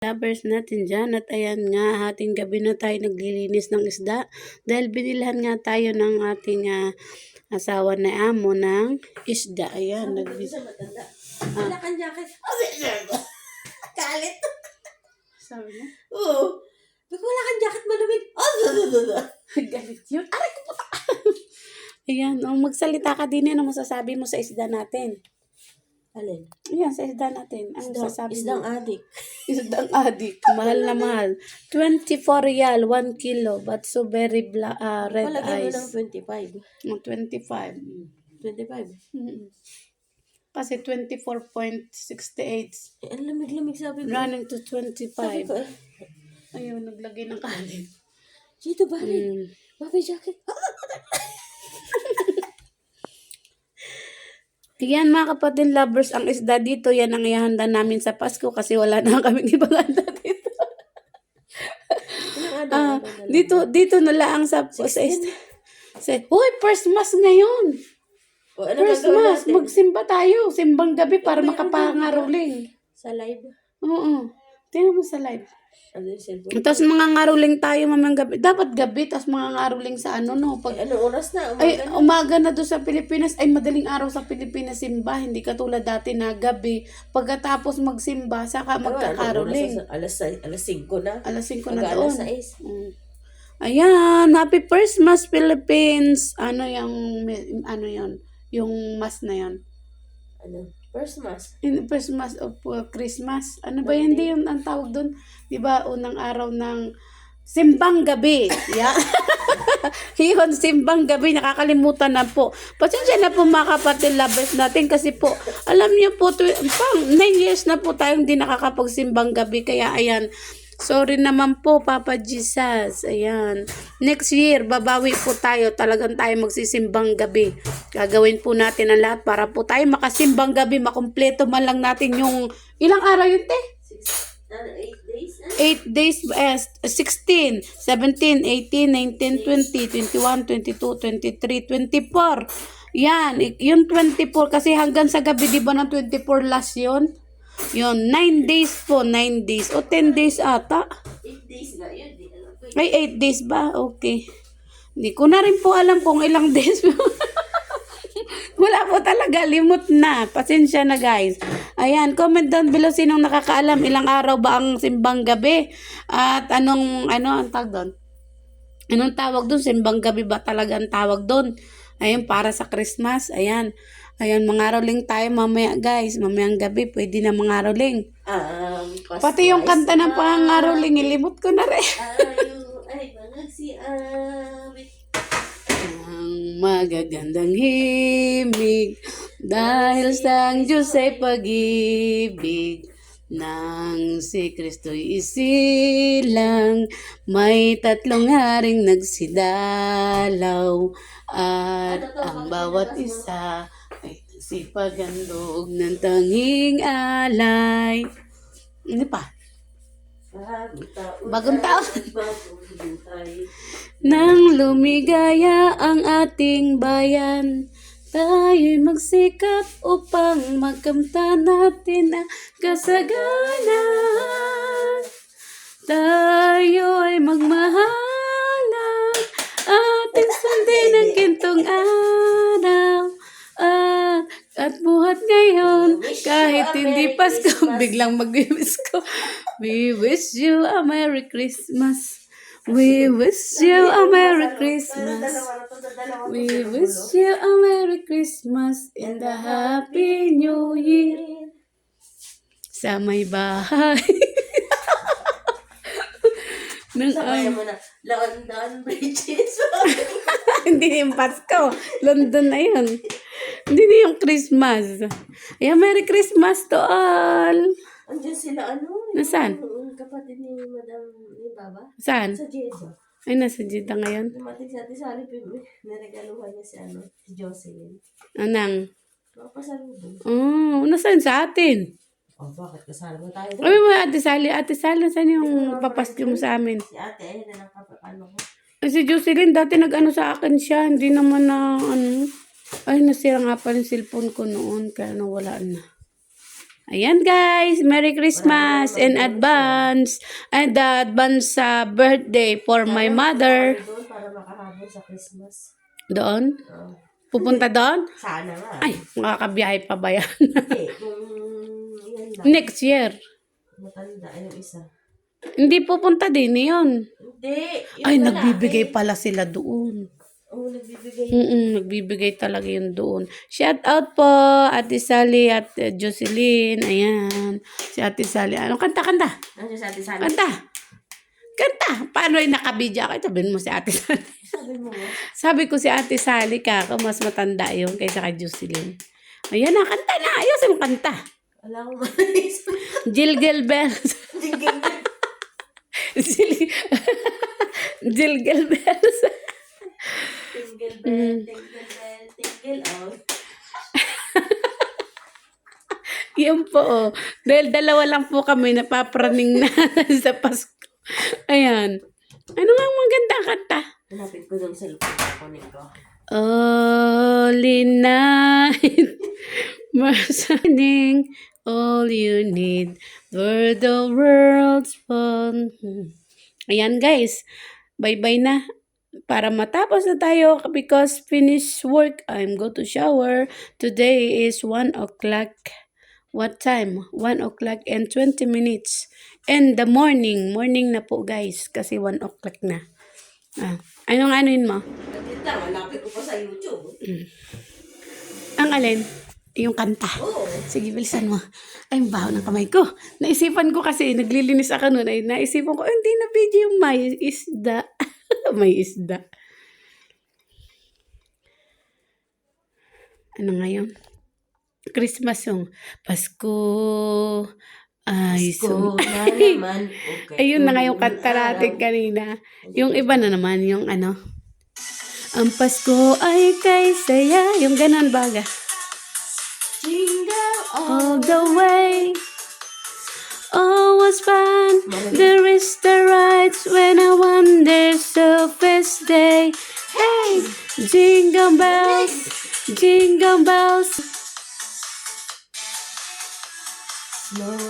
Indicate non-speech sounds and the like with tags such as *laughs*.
Lovers natin dyan at ayan nga ating gabi na tayo naglilinis ng isda dahil binilhan nga tayo ng ating ah, asawa na amo ng isda. Ayan, nagbis... Wala kang jacket. Kalit. *laughs* Sabi niya? Oo. Pag wala kang jacket malamig. *laughs* Galit yun. Aray ko puta! Ayan, oh, magsalita ka din ano masasabi mo sa isda natin? Alin? Ayan, sa isda natin. Ano Isdang, masasabi isdang mo? adik. *laughs* Isdang adik. Mahal na mahal. 24 real, 1 kilo. But so very bla ah, red Palagay mo eyes. ng 25. Oh, 25. 25. Mm. Kasi 24.68 Eh, ang lamig-lamig sabi ko. running to Sabi 25. ko eh. Ayun, naglagay ng kanin. Chito, bakit? Mm. Baby jacket. Yan mga kapatid lovers, ang isda dito, yan ang ihanda namin sa Pasko kasi wala na *laughs* kaming ibang handa dito. Ah, ano, dito, dito na lang sa, sa isda. Sa, Uy, first mass ngayon! O, ano First mass, natin? magsimba tayo. Simbang gabi para makapangaruling. Sa live. Oo. Tingnan mo sa live. Ano? Tapos mga ngaruling tayo mamayang gabi. Dapat gabi, tapos mga ngaruling sa ano, no? Pag Eh, ano oras na? Ay, Umaga na. umaga na doon sa Pilipinas, ay madaling araw sa Pilipinas simba, hindi katulad dati na gabi. Pagkatapos magsimba, saka Ano, ano oras magkakaroling. na? Alas, alas 5 na. Alas 5 na doon. alas 6. Mm. Ayan, Happy Christmas Philippines. Ano yung, ano yon Yung mas na yon Ano? First mass. In Christmas of uh, Christmas. Ano ba hindi yun ang tawag doon? 'Di ba unang araw ng simbang gabi. *laughs* Yeah. *laughs* Yun, simbang gabi, nakakalimutan na po. Pasensya na po mga kapatid lovers natin kasi po, alam niyo po, tw- pang 9 years na po tayong hindi nakakapagsimbang gabi. Kaya ayan, sorry naman po Papa Jesus. Ayan. Next year, babawi po tayo. Talagang tayo magsisimbang gabi. Gagawin po natin ang lahat para po tayo makasimbang gabi. Makumpleto man lang natin yung ilang araw yun, te? Six, ano, 8 days? 8 days, eh, 16, 17, 18, 19, 20, 21, 22, 23, 24. Yan, yung 24 kasi hanggang sa gabi, di ba ng 24 last yun? Yun, 9 days po, 9 days. O 10 days ata. 8 days na yun. Ko. Ay, 8 days ba? Okay. Hindi ko na rin po alam kung ilang *laughs* days. Wala po talaga, limot na. Pasensya na guys. Ayan, comment down below sinong nakakaalam ilang araw ba ang simbang gabi at anong ano ang tawag doon? Anong tawag doon? Simbang gabi ba talaga ang tawag doon? Ayan, para sa Christmas. Ayan. Ayan, mangaroling tayo mamaya guys. Mamayang gabi, pwede na mangaroling. Um, Pati yung kanta ng pangaroling, ilimot ko na rin. Ayo, ay, mga si Awit. Ang magagandang himig dahil sa Diyos ay pag-ibig nang si Kristo'y isilang may tatlong haring nagsidalaw at ang bawat isa ay si pagandog ng tanging alay. Ano pa? Bagong taon. *laughs* Nang lumigaya ang ating bayan, tayo'y magsikap upang magkamta natin ang kasaganan. Kahit hindi Pasko, *laughs* biglang mag-wish ko. We wish you a Merry Christmas. We wish you a Merry Christmas. We wish you a Merry Christmas and a Happy New Year sa may bahay. *laughs* Nang Sabayan ay, mo na, London Bridges. *laughs* hindi yung Pasko. London na yun. Hindi na yung Christmas. Ayan, Merry Christmas to all. Andiyan sila, ano? Nasaan? Yung kapatid ni Madam, ni Baba. Saan? Sa Jeso. Ay, nasa Jeddah ngayon. Dumating sa atin sa Alip, niregaluhan niya si, ano, si Jocelyn. Anang? Makapasalubong. Oh, nasaan sa atin? Oh, bakit? Kasama mo tayo doon. Ay, mga Ate Sally. Ate Sally, saan yung papasko mo sa amin? Si ate, ayun na nakapapano ko. Ay, si Jocelyn, dati nag-ano sa akin siya. Hindi naman na, ano. Ay, nasira nga pa yung cellphone ko noon. Kaya nawala na. Ayan guys, Merry Christmas in advance. And uh, advance sa birthday for my mother. Doon para makahabol sa Christmas. Doon? Oh. Pupunta doon? Sana nga. Ay, makakabiyahe pa ba yan? Hindi, *laughs* kung. Next year. Matanda, yung isa. Hindi pupunta din yun. Hindi. Ay, nagbibigay pala sila doon. Oo, nagbibigay. Mm nagbibigay talaga yun doon. Shout out po, Ate Sally at uh, Jocelyn. Ayan. Si Ate Sally. Ano, kanta, kanta. Ano sa atin sana? Kanta. Kanta. Paano yung nakabidya ka? Sabihin mo si Ate Sally. Sabi mo. Sabi ko si Ate Sally ka, mas matanda yun kaysa kay Jocelyn. Ayan na, kanta na. Ayusin mo kanta. Wala akong maisip. Jingle bells. *laughs* Jingle bell. *laughs* Jil- Jingle bells. Tingle bell, tingle bell, tingle oh. *laughs* Yan po, oh. Dahil dalawa lang po kami napapraning na *laughs* sa Pasko. Ayan. Ano nga ang magandang kanta? Hanapin ko cellphone ko. Kunin ko. Holy night, *laughs* mercy, all you need for the world's fun. Ayan guys, bye-bye na. Para matapos na tayo because finish work, I'm go to shower. Today is 1 o'clock. What time? 1 o'clock and 20 minutes. And the morning, morning na po guys kasi 1 o'clock na. Ah, anong anuin mo? Nandito lang, hanapin ko pa sa YouTube. Ang alin? Yung kanta. Oo. Sige, bilisan mo. Ay, ang baho ng kamay ko. Naisipan ko kasi, naglilinis ako noon. Ay, naisipan ko, hindi na video yung may isda. *laughs* may isda. Ano ngayon? Christmas song. Pasko. Ay, so. na *laughs* naman. Okay. Ayun na nga yung kanta natin kanina. Yung iba na naman, yung ano. Ang Pasko ay kay saya. Yung ganon baga. Jingle all. the way. All was fun. The jingle bells, jingle bells. Slow